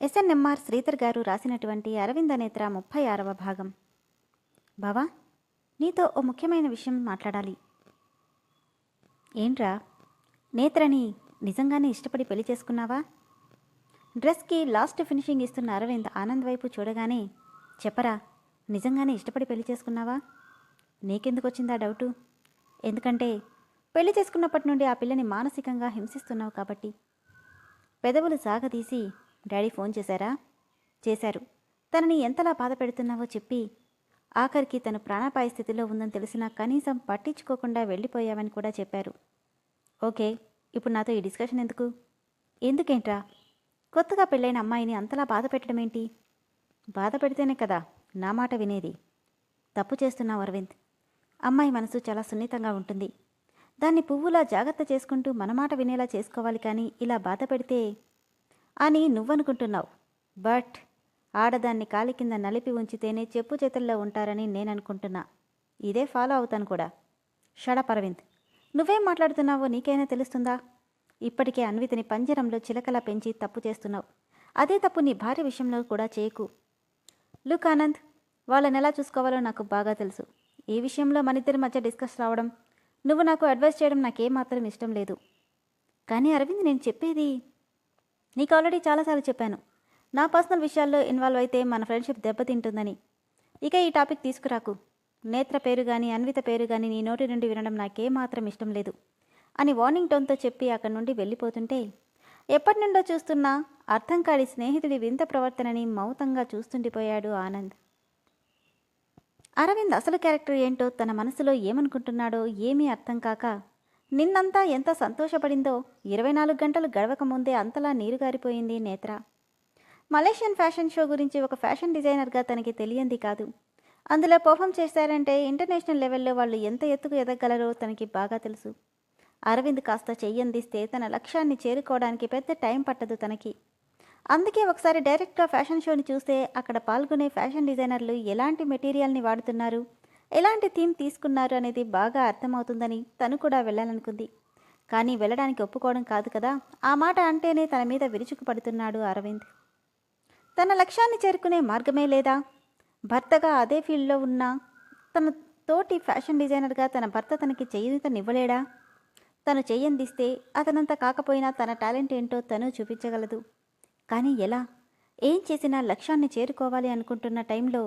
SNMR Sridhar గారు రాసినటువంటి అరవింద నేత్ర ముప్పై ఆరవ భాగం. బావా నీతో ఓ ముఖ్యమైన విషయం మాట్లాడాలి. ఏంట్రా? నేత్రని నిజంగానే ఇష్టపడి పెళ్ళి చేసుకున్నావా? డ్రెస్కి లాస్ట్ ఫినిషింగ్ ఇస్తున్న అరవింద్ ఆనంద్ వైపు చూడగానే చెప్పరా నిజంగానే ఇష్టపడి పెళ్ళి చేసుకున్నావా? నీకెందుకు వచ్చిందా డౌటు? ఎందుకంటే పెళ్ళి చేసుకున్నప్పటి నుండి ఆ పిల్లని మానసికంగా హింసిస్తున్నావు కాబట్టి. పెదవులు సాగదీసి డాడీ ఫోన్ చేశారా? చేశారు. తనని ఎంతలా బాధ పెడుతున్నావో చెప్పి ఆఖరికి తను ప్రాణాపాయ స్థితిలో ఉందని తెలిసినా కనీసం పట్టించుకోకుండా వెళ్ళిపోయావని కూడా చెప్పారు. ఓకే ఇప్పుడు నాతో ఈ డిస్కషన్ ఎందుకు? ఎందుకేంట్రా? కొత్తగా పెళ్ళైన అమ్మాయిని అంతలా బాధ పెట్టడం ఏంటి? బాధ పెడితేనే కదా నా మాట వినేది. తప్పు చేస్తున్నావు అరవింద్. అమ్మాయి మనసు చాలా సున్నితంగా ఉంటుంది. దాన్ని పువ్వులా జాగ్రత్త చేసుకుంటూ మన మాట వినేలా చేసుకోవాలి కానీ ఇలా బాధ పెడితే అని నువ్వనుకుంటున్నావు. బట్ ఆడదాన్ని కాలి కింద నలిపి ఉంచితేనే చెప్పు చేతుల్లో ఉంటారని నేను అనుకుంటున్నా ఇదే ఫాలో అవుతాను కూడా. షడప్ అరవింద్ నువ్వేం మాట్లాడుతున్నావో నీకైనా తెలుస్తుందా? ఇప్పటికే అన్వితని పంజరంలో చిలకలా పెంచి తప్పు చేస్తున్నావు. అదే తప్పు నీ భార్య విషయంలో కూడా చేయకు. లుక్ ఆనంద్ వాళ్ళని ఎలా చూసుకోవాలో నాకు బాగా తెలుసు. ఈ విషయంలో మన ఇద్దరి మధ్య డిస్కస్ రావడం నువ్వు నాకు అడ్వైస్ చేయడం నాకేమాత్రం ఇష్టం లేదు. కానీ అరవింద్ నేను చెప్పేది నీకు ఆల్రెడీ చాలాసార్లు చెప్పాను. నా పర్సనల్ విషయాల్లో ఇన్వాల్వ్ అయితే మన ఫ్రెండ్షిప్ దెబ్బతింటుందని. ఇక ఈ టాపిక్ తీసుకురాకు. నేత్ర పేరు కానీ అన్విత పేరు కానీ నీ నోటి నుండి వినడం నాకేమాత్రం ఇష్టం లేదు. అని వార్నింగ్ టోన్తో చెప్పి అక్కడి నుండి వెళ్ళిపోతుంటే ఎప్పటి నుండో చూస్తున్నా అర్థం కాడి స్నేహితుడి వింత ప్రవర్తనని మౌతంగా చూస్తుండిపోయాడు ఆనంద్. అరవింద్ అసలు క్యారెక్టర్ ఏంటో తన మనసులో ఏమనుకుంటున్నాడో ఏమీ అర్థం కాక నిన్నంతా ఎంత సంతోషపడిందో. ఇరవై నాలుగు గంటలు గడవక ముందే అంతలా నీరుగారిపోయింది నేత్ర. మలేషియన్ ఫ్యాషన్ షో గురించి ఒక ఫ్యాషన్ డిజైనర్గా తనకి తెలియంది కాదు. అందులో పర్ఫామ్ చేశారంటే ఇంటర్నేషనల్ లెవెల్లో వాళ్ళు ఎంత ఎత్తుకు ఎదగలరో తనకి బాగా తెలుసు. అరవింద్ కాస్త చెయ్యందిస్తే తన లక్ష్యాన్ని చేరుకోవడానికి పెద్ద టైం పట్టదు తనకి. అందుకే ఒకసారి డైరెక్ట్గా ఫ్యాషన్ షోని చూస్తే అక్కడ పాల్గొనే ఫ్యాషన్ డిజైనర్లు ఎలాంటి మెటీరియల్ని వాడుతున్నారు? ఎలాంటి థీమ్ తీసుకున్నారు అనేది బాగా అర్థమవుతుందని తను కూడా వెళ్ళాలనుకుంది. కానీ వెళ్ళడానికి ఒప్పుకోవడం కాదు కదా ఆ మాట అంటేనే తన మీద విరుచుకుపడుతున్నాడు అరవింద్. తన లక్ష్యాన్ని చేరుకునే మార్గమే లేదా? భర్తగా అదే ఫీల్డ్లో ఉన్న తన తోటి ఫ్యాషన్ డిజైనర్గా తన భర్త తనకి చేయూతనివ్వలేడా? తను చేయందిస్తే అతనంత కాకపోయినా తన టాలెంట్ ఏంటో తను చూపించగలదు. కానీ ఎలా? ఏం చేసినా లక్ష్యాన్ని చేరుకోవాలి అనుకుంటున్న టైంలో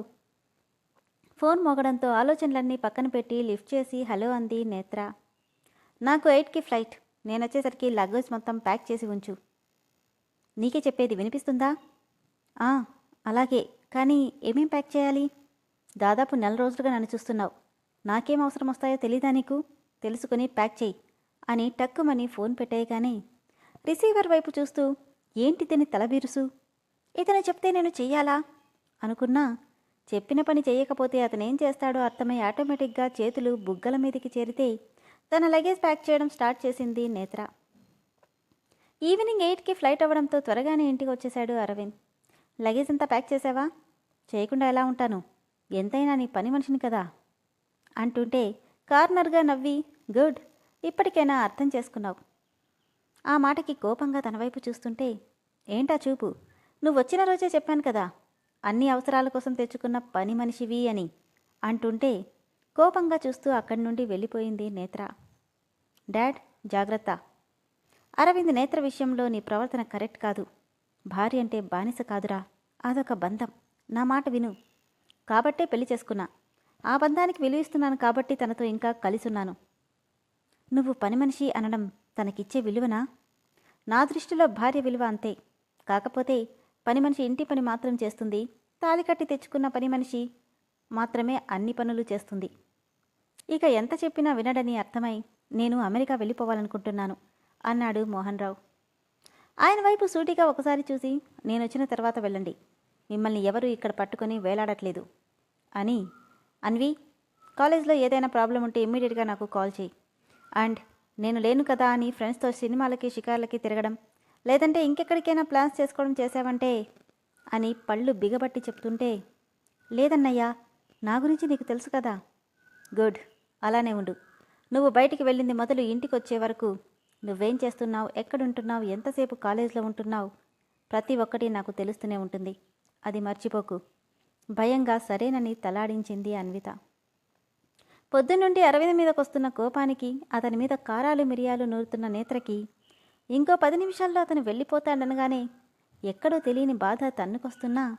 ఫోన్ మోగడంతో ఆలోచనలన్నీ పక్కన పెట్టి లిఫ్ట్ చేసి హలో అంది నేత్ర. నాకు ఎయిట్కి ఫ్లైట్. నేను వచ్చేసరికి లగేజ్ మొత్తం ప్యాక్ చేసి ఉంచు. నీకే చెప్పేది వినిపిస్తుందా? "ఆ, అలాగే. కానీ ఏమేం ప్యాక్ చేయాలి? దాదాపు నెల రోజులుగా నన్ను చూస్తున్నావు. నాకేం అవసరం వస్తాయో తెలీదా నీకు? తెలుసుకుని ప్యాక్ చేయి అని టక్కుమని ఫోన్ పెట్టేయగానే రిసీవర్ వైపు చూస్తూ ఏంటి తిని తలబీరుసు? ఇతను చెప్తే నేను చెయ్యాలా? అనుకున్నా చెప్పిన పని చేయకపోతే అతనేం చేస్తాడో అర్థమై ఆటోమేటిక్గా చేతులు బుగ్గల మీదకి చేరితే తన లగేజ్ ప్యాక్ చేయడం స్టార్ట్ చేసింది నేత్ర. ఈవినింగ్ ఎయిట్కి ఫ్లైట్ అవ్వడంతో త్వరగానే ఇంటికి వచ్చేశాడు అరవింద్. లగేజ్ అంతా ప్యాక్ చేసావా? చేయకుండా ఎలా ఉంటాను? ఎంతైనా నీ పని మనిషిని కదా? అంటుంటే కార్నర్గా నవ్వి గుడ్ ఇప్పటికైనా అర్థం చేసుకున్నావు. ఆ మాటకి కోపంగా తన వైపు చూస్తుంటే ఏంటా చూపు? నువ్వు వచ్చిన రోజే చెప్పాను కదా అన్ని అవసరాల కోసం తెచ్చుకున్న పని మనిషివి అని అంటుంటే కోపంగా చూస్తూ అక్కడి నుండి వెళ్ళిపోయింది నేత్ర. డాడ్ జాగ్రత్త. అరవింద్ నేత్ర విషయంలో నీ ప్రవర్తన కరెక్ట్ కాదు. భార్య అంటే బానిస కాదురా. అదొక బంధం. నా మాట విను. కాబట్టే పెళ్ళి చేసుకున్నా. ఆ బంధానికి విలువిస్తున్నాను కాబట్టి తనతో ఇంకా కలిసున్నాను. నువ్వు పని మనిషి అనడం తనకిచ్చే విలువనా? నా దృష్టిలో భార్య విలువ అంతే. కాకపోతే పని మనిషి ఇంటి పని మాత్రం చేస్తుంది. తాలి కట్టి తెచ్చుకున్న పని మనిషి మాత్రమే అన్ని పనులు చేస్తుంది. ఇక ఎంత చెప్పినా వినడని అర్థమై నేను అమెరికా వెళ్ళిపోవాలనుకుంటున్నాను అన్నాడు మోహన్ రావు ఆయన వైపు సూటిగా ఒకసారి చూసి నేను వచ్చిన తర్వాత వెళ్ళండి. మిమ్మల్ని ఎవరు ఇక్కడ పట్టుకొని వేలాడట్లేదు అని. అన్వి కాలేజ్లో ఏదైనా ప్రాబ్లం ఉంటే ఇమ్మీడియట్గా నాకు కాల్ చేయి. అండ్ నేను లేను కదా అని ఫ్రెండ్స్తో సినిమాలకి షికార్లకి తిరగడం లేదంటే ఇంకెక్కడికైనా ప్లాన్స్ చేసుకోవడం చేసావంటే అని పళ్ళు బిగబట్టి చెప్తుంటే లేదన్నయ్యా నా గురించి నీకు తెలుసు కదా. గుడ్ అలానే ఉండు. నువ్వు బయటికి వెళ్ళింది మొదలు ఇంటికి వచ్చే వరకు నువ్వేం చేస్తున్నావు ఎక్కడుంటున్నావు ఎంతసేపు కాలేజీలో ఉంటున్నావు ప్రతి ఒక్కటి నాకు తెలుస్తూనే ఉంటుంది. అది మర్చిపోకు. భయంగా సరేనని తలాడించింది అన్విత. పొద్దున్నుండి అరవింద్ మీదకొస్తున్న కోపానికి అతని మీద కారాలు మిరియాలు నూరుతున్న నేత్రకి ఇంకో పది నిమిషాల్లో అతను వెళ్ళిపోతాడనగానే ఎక్కడో తెలియని బాధ తన్నుకొస్తున్నా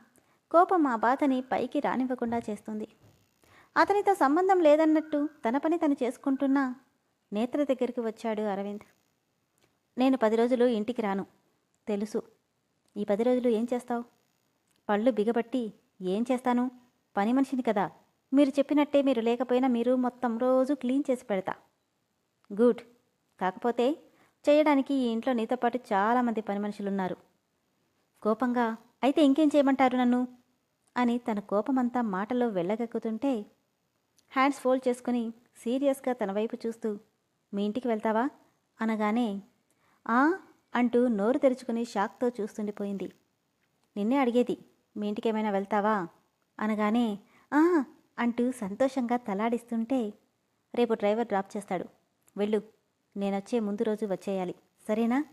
కోపం ఆ బాధని పైకి రానివ్వకుండా చేస్తుంది. అతనితో సంబంధం లేదన్నట్టు తన పని తను చేసుకుంటున్నా నేత్ర దగ్గరికి వచ్చాడు అరవింద్. నేను పది రోజులు ఇంటికి రాను తెలుసు. ఈ పది రోజులు ఏం చేస్తావు? పళ్ళు బిగబట్టి ఏం చేస్తాను? పని మనిషిని కదా. మీరు చెప్పినట్టే మీరు లేకపోయినా మీరు మొత్తం రోజు క్లీన్ చేసి పెడతా. గుడ్. కాకపోతే చేయడానికి ఈ ఇంట్లో నీతో పాటు చాలామంది పని మనుషులున్నారు. కోపంగా అయితే ఇంకేం చేయమంటారు నన్ను? అని తన కోపమంతా మాటలో వెళ్ళగక్కుతుంటే హ్యాండ్స్ ఫోల్డ్ చేసుకుని సీరియస్గా తన వైపు చూస్తూ మీ ఇంటికి వెళ్తావా? అనగానే ఆ అంటూ నోరు తెరుచుకుని షాక్తో చూస్తుండిపోయింది. నిన్నే అడిగేది మీ ఇంటికి ఏమైనా వెళ్తావా? అనగానే ఆ అంటూ సంతోషంగా తలాడిస్తుంటే రేపు డ్రైవర్ డ్రాప్ చేస్తాడు. వెళ్ళు. నేనొచ్చే ముందు రోజు వచ్చేయాలి. సరేనా?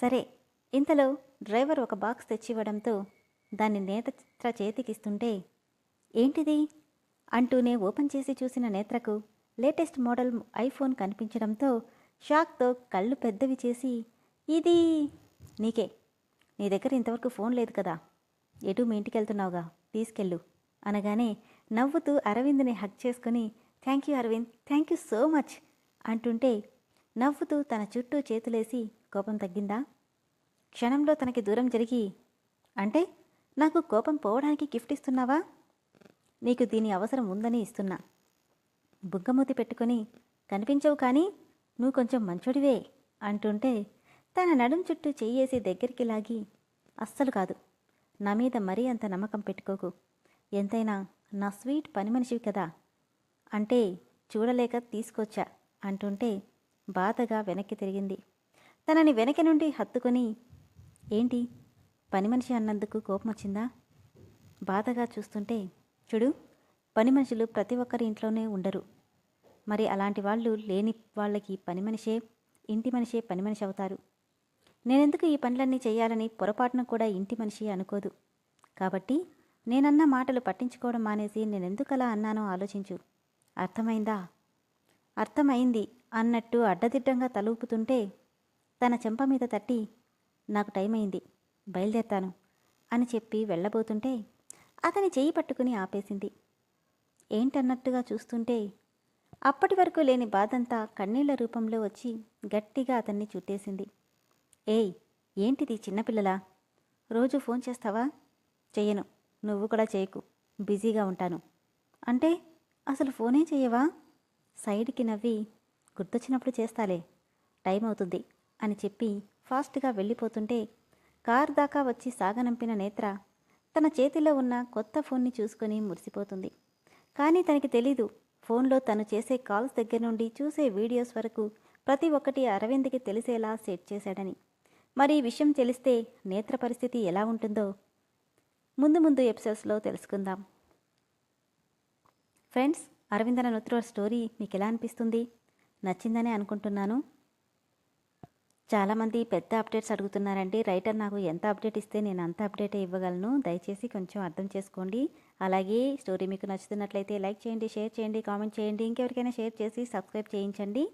సరే. ఇంతలో డ్రైవర్ ఒక బాక్స్ తెచ్చివ్వడంతో దాన్ని నేత్ర చేతికిస్తుంటే ఏంటిది? అంటూనే ఓపెన్ చేసి చూసిన నేత్రకు లేటెస్ట్ మోడల్ ఐఫోన్ కనిపించడంతో షాక్తో కళ్ళు పెద్దవి చేసి ఇది నీకే. నీ దగ్గర ఇంతవరకు ఫోన్ లేదు కదా. ఎటు మీ ఇంటికి వెళ్తున్నావుగా తీసుకెళ్ళు. అనగానే నవ్వుతూ అరవింద్ని హక్ చేసుకుని thank you Arvind. Thank you so much. అంటుంటే నవ్వుతూ తన చుట్టూ చేతులేసి కోపం తగ్గిందా? క్షణంలో తనకి దూరం జరిగి అంటే నాకు కోపం పోవడానికి గిఫ్ట్ ఇస్తున్నావా? నీకు దీని అవసరం ఉందని ఇస్తున్నా. బుగ్గమూతి పెట్టుకొని కనిపించవు కానీ నువ్వు కొంచెం మంచోడివే అంటుంటే తన నడుం చుట్టూ చెయ్యేసి దగ్గరికి లాగి అస్సలు కాదు. నా మీద మరీ అంత నమ్మకం పెట్టుకోకు. ఎంతైనా నా స్వీట్ పని మనిషివి కదా. అంటే చూడలేక తీసుకొచ్చా అంటుంటే బాధగా వెనక్కి తిరిగింది. తనని వెనక నుండి హత్తుకొని ఏంటి? పని మనిషి అన్నందుకు కోపం వచ్చిందా బాధగా చూస్తుంటే చూడు పని మనుషులు ప్రతి ఒక్కరి ఇంట్లోనే ఉండరు. మరి అలాంటి వాళ్ళు లేని వాళ్ళకి పని మనిషే ఇంటి మనిషే పని మనిషి అవుతారు. నేనెందుకు ఈ పనులన్నీ చేయాలని పొరపాటున కూడా ఇంటి మనిషి అనుకోదు. కాబట్టి నేనన్న మాటలు పట్టించుకోవడం మానేసి నేనెందుకు అలా అన్నానో ఆలోచించు. అర్థమైందా? అర్థమైంది అన్నట్టు అడ్డదిడ్డంగా తలూపుతుంటే తన చెంప మీద తట్టి నాకు టైం అయింది బయలుదేరతాను అని చెప్పి వెళ్ళబోతుంటే అతని చేయి పట్టుకుని ఆపేసింది. ఏంటన్నట్టుగా చూస్తుంటే అప్పటి వరకు లేని బాధంతా కన్నీళ్ళ రూపంలో వచ్చి గట్టిగా అతన్ని చుట్టేసింది. ఏయ్ ఏంటిది చిన్నపిల్లలా? రోజు ఫోన్ చేస్తావా? చెయ్యను నువ్వు కూడా చేయకు బిజీగా ఉంటాను. అంటే అసలు ఫోనే చేయవా సైడ్కి నవ్వి గుర్తొచ్చినప్పుడు చేస్తాలే టైం అవుతుంది అని చెప్పి ఫాస్ట్గా వెళ్ళిపోతుంటే కార్ దాకా వచ్చి సాగనంపిన నేత్ర తన చేతిలో ఉన్న కొత్త ఫోన్ని చూసుకొని మురిసిపోతుంది. కానీ తనకి తెలీదు ఫోన్లో తను చేసే కాల్స్ దగ్గర నుండి చూసే వీడియోస్ వరకు ప్రతి ఒక్కటి అరవింద్కి తెలిసేలా సెట్ చేశాడని. మరి ఈ విషయం తెలిస్తే నేత్ర పరిస్థితి ఎలా ఉంటుందో ముందు ముందు ఎపిసోడ్స్లో తెలుసుకుందాం. ఫ్రెండ్స్ అరవిందన నుత్రోర్ స్టోరీ మీకు ఎలా అనిపిస్తుంది? నచ్చిందనే అనుకుంటున్నాను. చాలామంది పెద్ద అప్డేట్స్ అడుగుతున్నారండి. రైటర్ నాకు ఎంత అప్డేట్ ఇస్తే నేను అంత అప్డేట్ ఇవ్వగలను. దయచేసి కొంచెం అర్థం చేసుకోండి. అలాగే స్టోరీ మీకు నచ్చుతున్నట్లయితే లైక్ చేయండి షేర్ చేయండి కామెంట్ చేయండి. ఇంకెవరికైనా షేర్ చేసి సబ్స్క్రైబ్ చేయించండి.